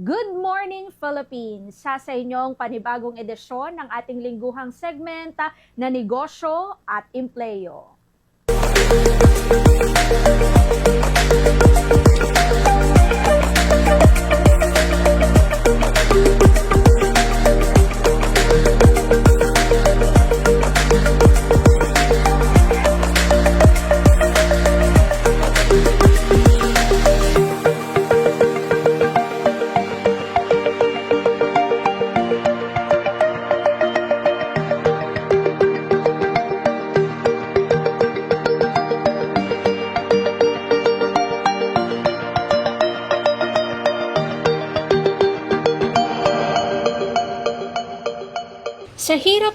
Good morning Philippines! Sa sa inyong panibagong edisyon ng ating lingguhang segmenta na negosyo at empleyo. Sa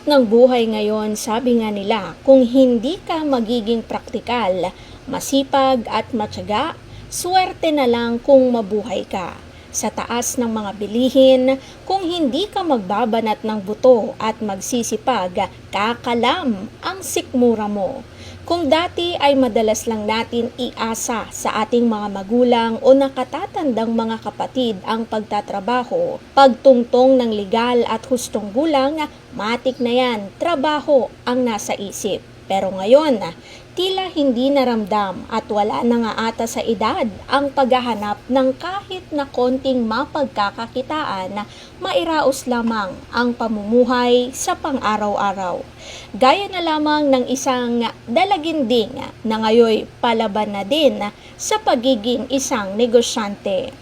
ng buhay ngayon, sabi nga nila, kung hindi ka magiging praktikal, masipag at matyaga, swerte na lang kung mabuhay ka. Sa taas ng mga bilihin, kung hindi ka magbabanat ng buto at magsisipag, kakalam ang sikmura mo. Kung dati ay madalas lang natin iasa sa ating mga magulang o nakatatandang mga kapatid ang pagtatrabaho, pagtungtong ng legal at hustong gulang, matik na yan, trabaho ang nasa isip. Pero ngayon, tila hindi naramdam at wala na nga ata sa edad ang paghahanap ng kahit na konting mapagkakakitaan na mairaos lamang ang pamumuhay sa pang-araw-araw. Gaya na lamang ng isang dalaginding na ngayoy palaban na din sa pagiging isang negosyante.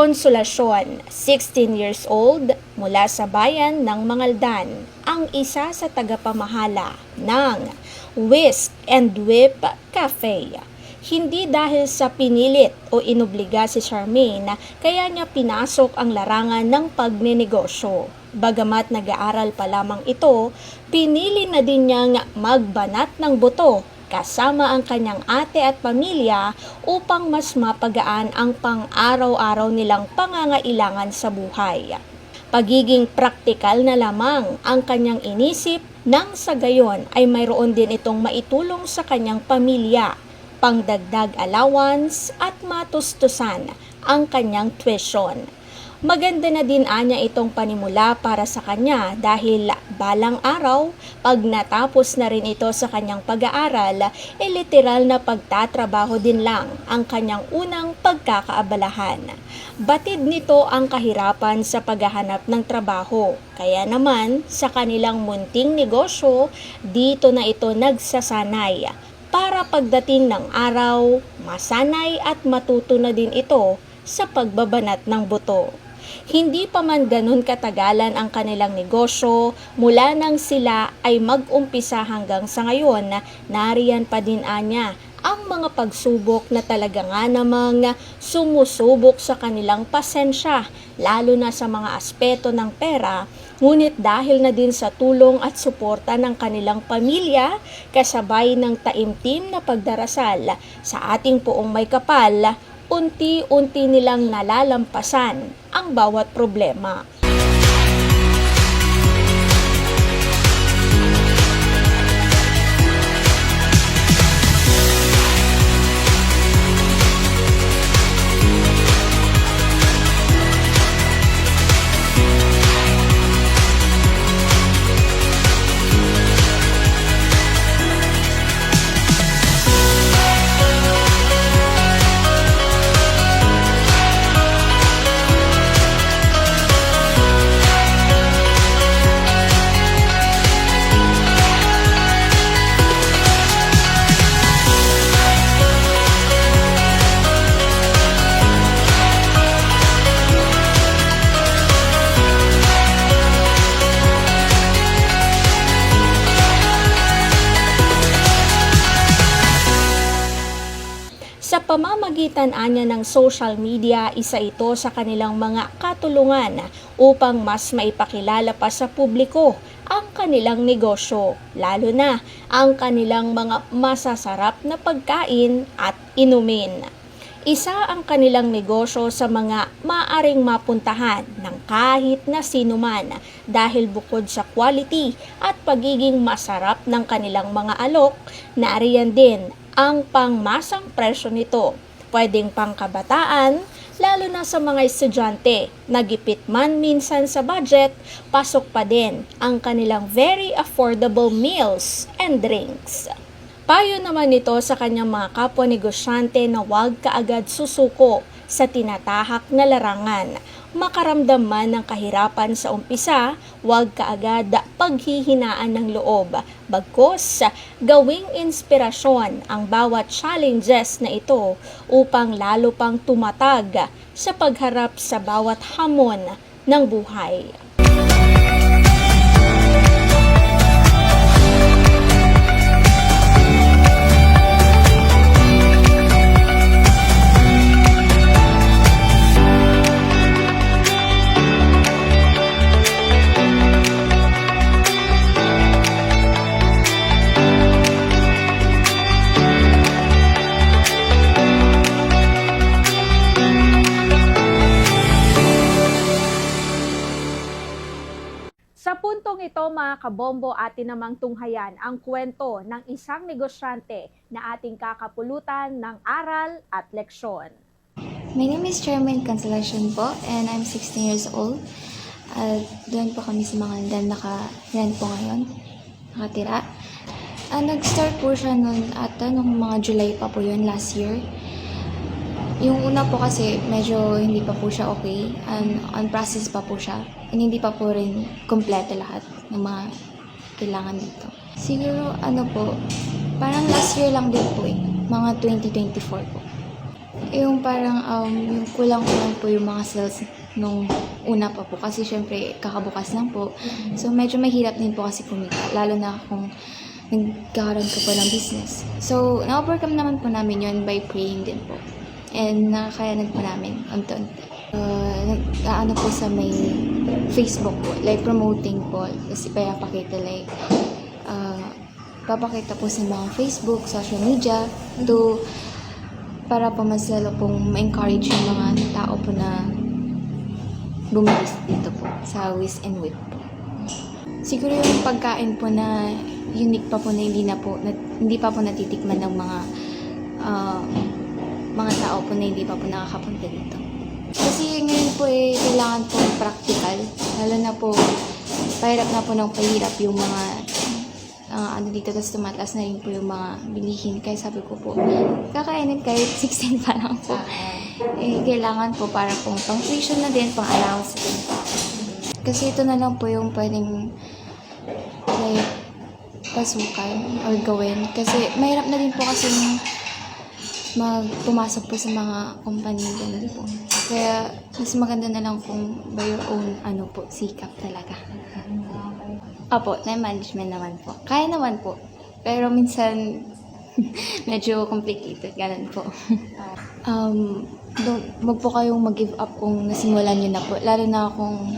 Consolacion, 16 years old, mula sa bayan ng Mangaldan, ang isa sa tagapamahala ng Whisk and Whip Cafe. Hindi dahil sa pinilit o inobliga si Charmaine, kaya niya pinasok ang larangan ng pagnenegosyo. Bagamat nag-aaral pa lamang ito, pinili na din niyang magbanat ng buto kasama ang kanyang ate at pamilya upang mas mapagaan ang pang-araw-araw nilang pangangailangan sa buhay. Pagiging praktikal na lamang ang kanyang inisip nang sa gayon ay mayroon din itong maitulong sa kanyang pamilya, pangdagdag allowance at matustusan ang kanyang tuition. Maganda na din anya itong panimula para sa kanya dahil balang araw, pag natapos na rin ito sa kanyang pag-aaral, e literal na pagtatrabaho din lang ang kanyang unang pagkakaabalahan. Batid nito ang kahirapan sa paghahanap ng trabaho. Kaya naman, sa kanilang munting negosyo, dito na ito nagsasanay para pagdating ng araw, masanay at matuto na din ito sa pagbabanat ng buto. Hindi pa man ganun katagalan ang kanilang negosyo, mula nang sila ay mag-umpisa hanggang sa ngayon, nariyan pa din anya ang mga pagsubok na talaga nga namang sumusubok sa kanilang pasensya, lalo na sa mga aspeto ng pera, ngunit dahil na din sa tulong at suporta ng kanilang pamilya, kasabay ng taimtim na pagdarasal sa ating poong may kapal, unti-unti nilang nalalampasan ang bawat problema. Pamamagitan anya ng social media, isa ito sa kanilang mga katulungan upang mas maipakilala pa sa publiko ang kanilang negosyo, lalo na ang kanilang mga masasarap na pagkain at inumin. Isa ang kanilang negosyo sa mga maaring mapuntahan ng kahit na sino man dahil bukod sa quality at pagiging masarap ng kanilang mga alok, nariyan din ang pangmasang presyo nito. Pwedeng pangkabataan, lalo na sa mga estudyante. Nagipit man minsan sa budget, pasok pa din ang kanilang very affordable meals and drinks. Payo naman nito sa kanyang mga kapwa negosyante na huwag kaagad susuko sa tinatahak na larangan. Makaramdam man ng kahirapan sa umpisa, huwag kaagad paghihinaan ng loob. Bagkos, gawing inspirasyon ang bawat challenges na ito upang lalo pang tumatag sa pagharap sa bawat hamon ng buhay. Mga kabombo atin namang tunghayan ang kwento ng isang negosyante na ating kakapulutan ng aral at leksyon. My name is Chairman Consolation po and I'm 16 years old. At doon po kami sa mga dan naka-rent po ngayon, nakatira. Ah, nag-start po siya noon ata nung mga July pa po yun, last year. Yung una po kasi medyo hindi pa po siya okay and on process pa po siya. And hindi pa po rin kompleto lahat ng mga kailangan dito. Siguro ano po, parang last year lang din po eh, mga 2024 po. Yung parang um, yung kulang-kulang po yung mga sales nung una pa po kasi syempre kakabukas lang po. So medyo mahirap din po kasi kumita lalo na kung nagkakaroon ka po ng business. So na-overcome naman po namin yun by praying din po. And nakakayanan po namin unti-unti. Uh, nag-ano po sa may Facebook po, like promoting po. Kasi pinapakita like uh, papakita po sa mga Facebook, social media to para po mas lalo pong ma-encourage yung mga tao po na bumili dito po sa Wiz and Whip po. Siguro yung pagkain po na unique pa po na hindi na po na, hindi pa po natitikman ng mga ah, mga tao po na hindi pa po nakakapunta dito. Kasi ngayon po eh, kailangan po practical. Lalo na po, pahirap na po ng pahirap yung mga ah, ano dito, tapos tumataas na rin po yung mga bilihin. Kaya sabi ko po, kakainin kahit 16 pa lang po. Eh, kailangan po para pong pang tuition na din, pang allowance din po. Kasi ito na lang po yung pwedeng like, pasukan or gawin. Kasi mahirap na din po kasi magpumasok po sa mga company ganun po. Kaya mas maganda na lang kung by your own ano po, sikap talaga. Apo, time management naman po. Kaya naman po. Pero minsan medyo complicated. Ganun po. um, don't, wag po kayong mag-give up kung nasimulan nyo na po. Lalo na kung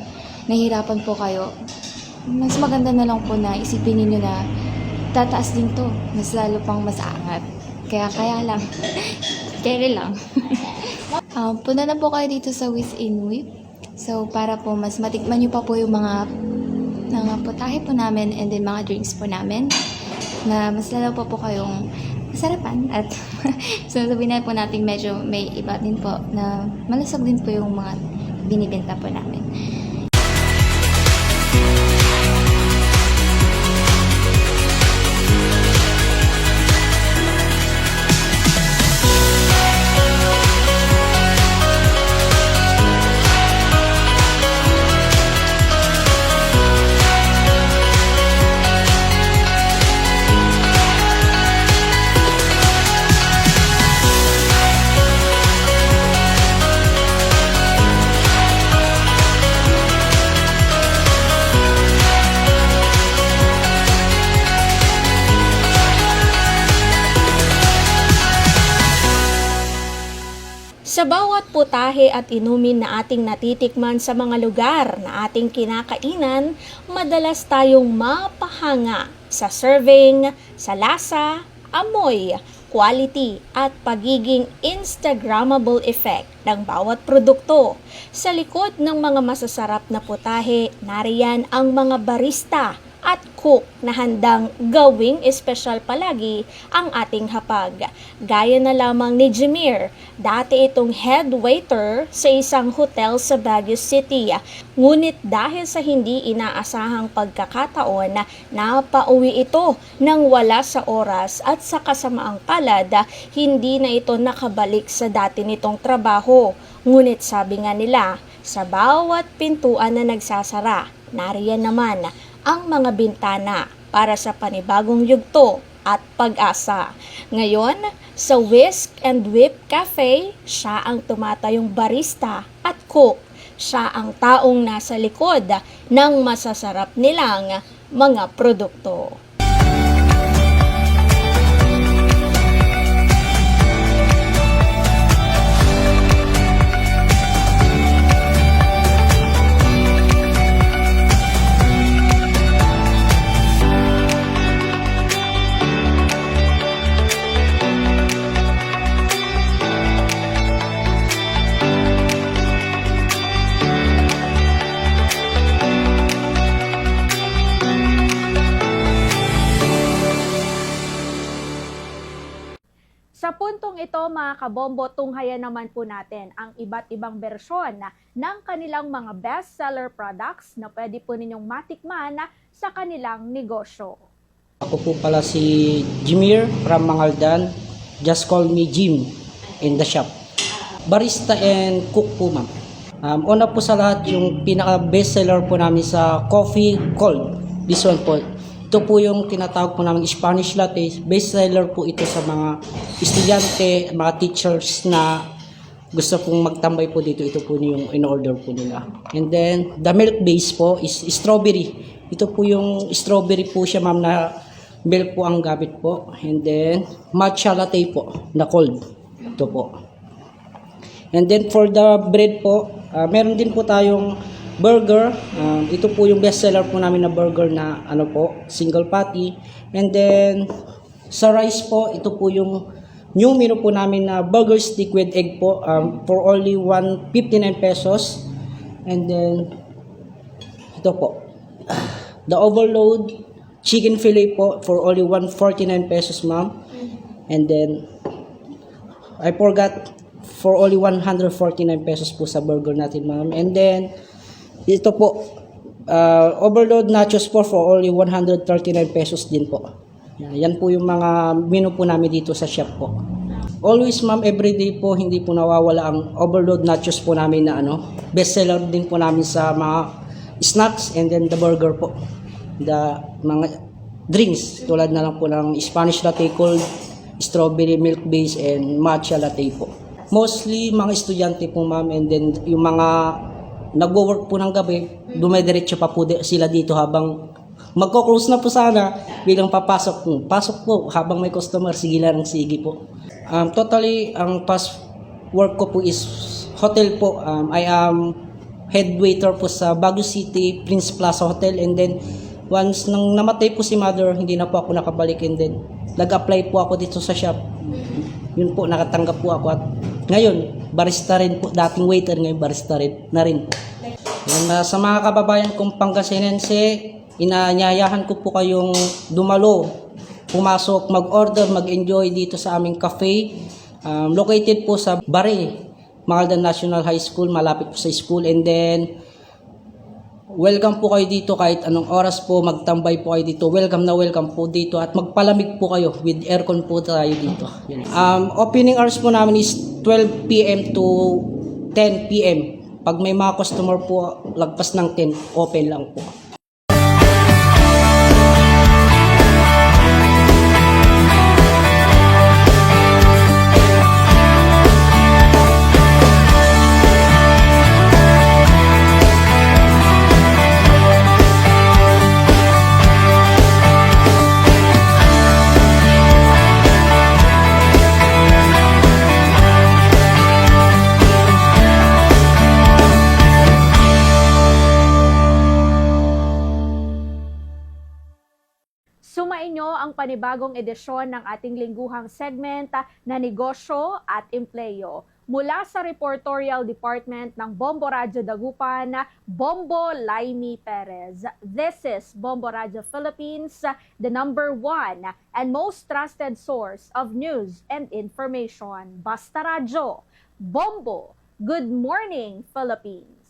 nahihirapan po kayo. Mas maganda na lang po na isipin niyo na tataas din to. Mas lalo pang mas aangat. Kaya kaya lang. Kere lang. um, punta na po kayo dito sa Wiz in Whip. So, para po mas matikman nyo pa po yung mga mga putahe po namin and then mga drinks po namin na mas lalo po po kayong masarapan at so sabihin na po natin medyo may iba din po na malusog din po yung mga binibenta po namin. Sa bawat putahe at inumin na ating natitikman sa mga lugar na ating kinakainan, madalas tayong mapahanga sa serving, sa lasa, amoy, quality at pagiging Instagrammable effect ng bawat produkto. Sa likod ng mga masasarap na putahe, nariyan ang mga barista at cook na handang gawing espesyal palagi ang ating hapag. Gaya na lamang ni Jimir, dati itong head waiter sa isang hotel sa Baguio City. Ngunit dahil sa hindi inaasahang pagkakataon, napauwi ito nang wala sa oras at sa kasamaang palad, hindi na ito nakabalik sa dati nitong trabaho. Ngunit sabi nga nila, sa bawat pintuan na nagsasara, nariyan naman ang mga bintana para sa panibagong yugto at pag-asa. Ngayon, sa Whisk and Whip Cafe, siya ang tumatayong barista at cook. Siya ang taong nasa likod ng masasarap nilang mga produkto. Sa puntong ito, mga kabombo, tunghayan naman po natin ang iba't ibang bersyon ng kanilang mga best-seller products na pwede po ninyong matikman sa kanilang negosyo. Ako po pala si Jimir from Mangaldan. Just call me Jim in the shop. Barista and cook po ma'am. Um, una po sa lahat yung pinaka best seller po namin sa coffee cold. This one po. Ito po yung tinatawag po namin Spanish latte. Best seller po ito sa mga estudyante, mga teachers na gusto pong magtambay po dito. Ito po yung in-order po nila. And then, the milk base po is strawberry. Ito po yung strawberry po siya ma'am na milk po ang gamit po. And then, matcha latte po na cold. Ito po. And then for the bread po, ah, meron din po tayong burger. Um, ito po yung best seller po namin na burger na ano po, single patty. And then sa rice po, ito po yung new menu po namin na burger stick with egg po um, for only 159 pesos. And then ito po. The overload chicken fillet po for only 149 pesos, ma'am. And then I forgot for only 149 pesos po sa burger natin, ma'am. And then, ito po, uh, overload nachos po for only 139 pesos din po. Yan, po yung mga menu po namin dito sa shop po. Always, ma'am, everyday po, hindi po nawawala ang overload nachos po namin na ano. Bestseller din po namin sa mga snacks and then the burger po. The mga drinks, tulad na lang po ng Spanish latte cold, strawberry milk base, and matcha latte po. Mostly mga estudyante po ma'am and then yung mga nagwo-work po ng gabi, dumediretso pa po sila dito habang magko-close na po sana bilang papasok po. Pasok po habang may customer, sige lang ng sige po. Um, totally, ang past work ko po is hotel po. Um, I am head waiter po sa Baguio City Prince Plaza Hotel and then once nang namatay po si mother, hindi na po ako nakabalik and then nag-apply po ako dito sa shop. Yun po, nakatanggap po ako at ngayon, barista rin po, dating waiter ngayon barista rin na rin po. Yan, ah, sa mga kababayan kong Pangasinense, inaanyayahan ko po kayong dumalo, pumasok, mag-order, mag-enjoy dito sa aming cafe. Um, located po sa Bare, Magaldan National High School, malapit po sa school. And then, welcome po kayo dito kahit anong oras po, magtambay po kayo dito. Welcome na welcome po dito at magpalamig po kayo with aircon po tayo dito. Um, opening hours po namin is 12 p.m. to 10 p.m. Pag may mga customer po, lagpas ng 10, open lang po. Sumainyo ang panibagong edisyon ng ating lingguhang segment na negosyo at empleyo. Mula sa Reportorial Department ng Bombo Radyo Dagupan, Bombo Laimi Perez. This is Bombo Radyo Philippines, the number one and most trusted source of news and information. Basta Radyo, Bombo, Good Morning Philippines.